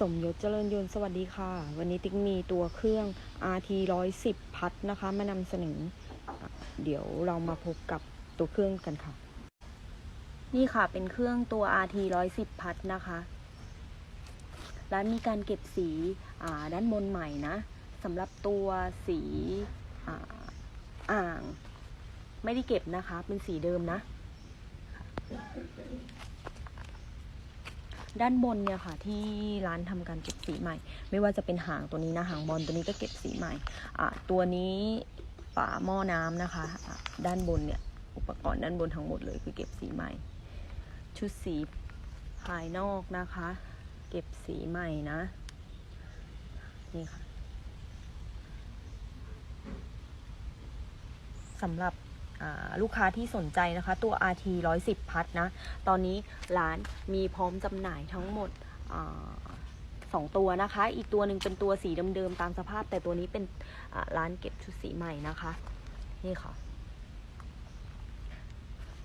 สมยศเจริญยนต์สวัสดีค่ะ วันนี้ติ๊กมีตัวเครื่อง RT 110 พัดนะคะ มานำเสนอ เดี๋ยวเรามาพบกับตัวเครื่องกันค่ะ นี่ค่ะเป็นเครื่องตัว RT 110 พัดนะคะร้านมีการเก็บสีด้านบนใหม่นะสำหรับตัวสีอ่าง ไม่ได้เก็บนะคะ เป็นสีเดิมนะ ด้านบนเนี่ยค่ะที่ร้านทำการเก็บสีใหม่ ไม่ว่าจะเป็นหางตัวนี้นะหางบอลตัวนี้ก็เก็บสีใหม่อะตัวนี้ฝาหม้อน้ำนะคะะด้านบนเนี่ยอุปกรณ์ด้านบนทั้งหมดเลยคือเก็บสีใหม่ ชุดสีภายนอกนะคะ เก็บสีใหม่นะนี่ค่ะสำหรับ ลูกค้าที่สนใจนะคะ ตัว RT 110 พัดนะ ตอนนี้ร้านมีพร้อมจำหน่ายทั้งหมดอสองตัวนะคะ อีกตัวหนึ่งเป็นตัวสีเดิมๆตามสภาพ แต่ตัวนี้เป็นร้านเก็บชุดสีใหม่นะคะ นี่ค่ะ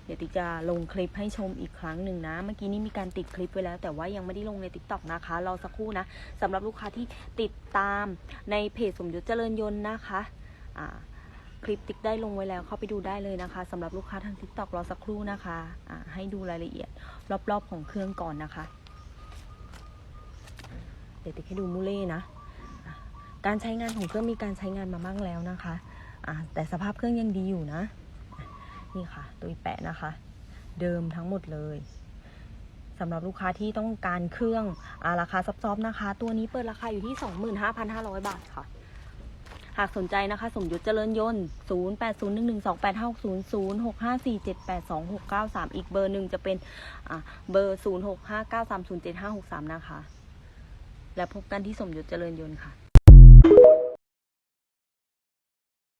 เดี๋ยวติจะลงคลิปให้ชมอีกครั้งหนึ่งนะ เมื่อกี้นี้มีการติดคลิปไว้แล้ว แต่ว่ายังไม่ได้ลงใน t ิ k t o k นะคะรอสักครู่นะสำหรับลูกค้าที่ติดตามในเพจสมยศเจริญยนต์นะคะ คลิปติ๊กได้ลงไว้แล้วเข้าไปดูได้เลยนะคะสำหรับลูกค้าทาง TikTok รอสักครู่นะคะะให้ดูรายละเอียด รอบๆของเครื่องก่อนนะคะ เดี๋ยวติ๊กให้ดูมูเล่นะการใช้งานของเครื่องมีการใช้งานมาบ้างแล้วนะคะะแต่สภาพเครื่องยังดีอยู่นะ นี่ค่ะ ตัวแปะนะคะ เดิมทั้งหมดเลยสำหรับลูกค้าที่ต้องการเครื่องอาราคาซับซ้อนนะคะ ตัวนี้เปิดราคาอยู่ที่ 25,500 บาทค่ะ หากสนใจนะคะสมยุทธเจริญยนต์ 0 8 0 1 1 2 8 5 6 0 0 6 5 4 7 8 2 6 9 3 อีกเบอร์หนึ่งจะเป็นเบอร์ 0 6 5 9 3 0 7 5 6 3 นะคะ และพบกันที่สมยุทธเจริญยนต์ค่ะ